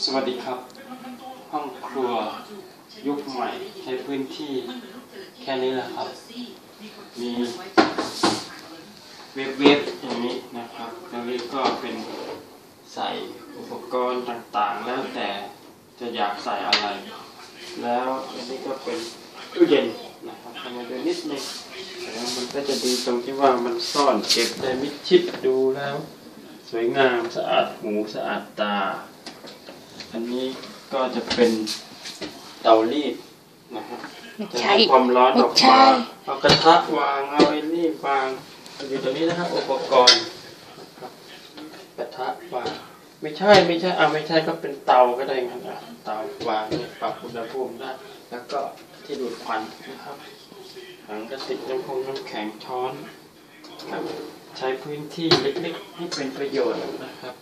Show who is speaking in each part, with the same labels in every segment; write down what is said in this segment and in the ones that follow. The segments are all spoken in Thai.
Speaker 1: สวัสดีครับ ห้องครัวยุคใหม่ใช้พื้นที่แค่นี้แหละครับ มีเว็บเว็บๆอย่างนี้นะครับแล้วนี้ก็เป็นใส่อุปกรณ์ต่างๆ แล้วแต่จะอยากใส่อะไร แล้วอันนี้ก็เป็นตู้เย็นนะครับทำมาดูนิดนึงแล้วมันก็จะดีตรงที่ว่ามันซ่อนเก็บได้มิดชิดดูแล้ว สวยงามสะอาดหูสะอาดตา อันนี้ก็จะเป็นเตารีดนะครับ
Speaker 2: ไม่
Speaker 1: จะ
Speaker 2: ใช่
Speaker 1: ให้ความร้อนออก
Speaker 2: ไม่ใช่
Speaker 1: มาเอากระทะวางเอาไอ้นี่วางอยู่ตรงนี้นะครับอุปกรณ์นะครับกระทะวางไม่ใช่ไม่ใช่เอาไม่ใช่ก็เป็นเตาก็ได้งั้นอะเตาวางเนี่ยปรับอุณหภูมิได้แล้วก็ที่ดูดควันนะครับถังกระติกน้ำคงน้ำแข็งช้อนครับใช้พื้นที่เล็กๆให้เป็นประโยชน์นะครับอั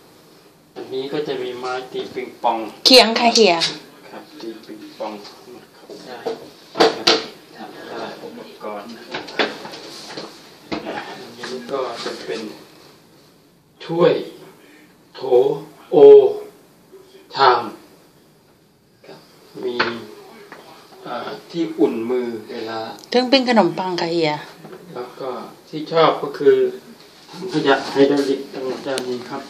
Speaker 1: นนี้ก็จะมีไม้ตีปิงปอง
Speaker 2: เคียงค่ะเฮีย
Speaker 1: ครับตีปิงปองนะครับได้ครับทำได้อุปกรณ์นะครับอะอันนี้ก็จะเป็นถ้วยโถโอชามครับมีอ่าที่อุ่นมือเวลา
Speaker 2: ถึงเป็นขนมปังค่ะเฮีย
Speaker 1: แล้วก็ที่ชอบก็คือถังขยะไฮดรอลิกตรงด้านนี้ครับ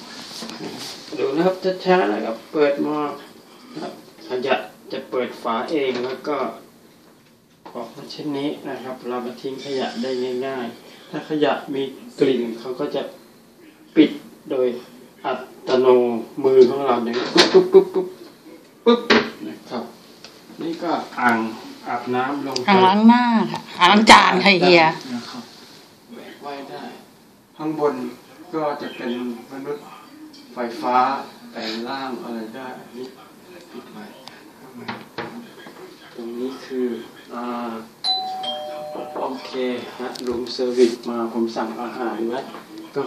Speaker 1: ดูนะครับช้าๆนะครับ เปิดหม้อนะครับขยะจะเปิดฝาเองแล้วก็ออกมาเช่นนี้นะครับ เรามาทิ้งขยะได้ง่าย ๆ ถ้าขยะมีกลิ่นเขาก็จะปิดโดยอัตโนมือของเราเนี่ยปุ๊บปุ๊บปุ๊บปุ๊บปุ๊บนะครับ นี่ก็อ่างอาบน้ำลงไป
Speaker 2: อ่างล้างหน้าค่ะอ่างล้างจานค่ะเฮีย
Speaker 1: นะครับแบกไว้ได้ ข้างบนก็จะเป็นมนุษย์ ไฟฟ้าแต่งร่างอะไรได้นี่ปิดไว้ตรงนี้คืออ่าโอเคฮะรูมเซอร์วิสมาผมสั่งอาหารไว้ก็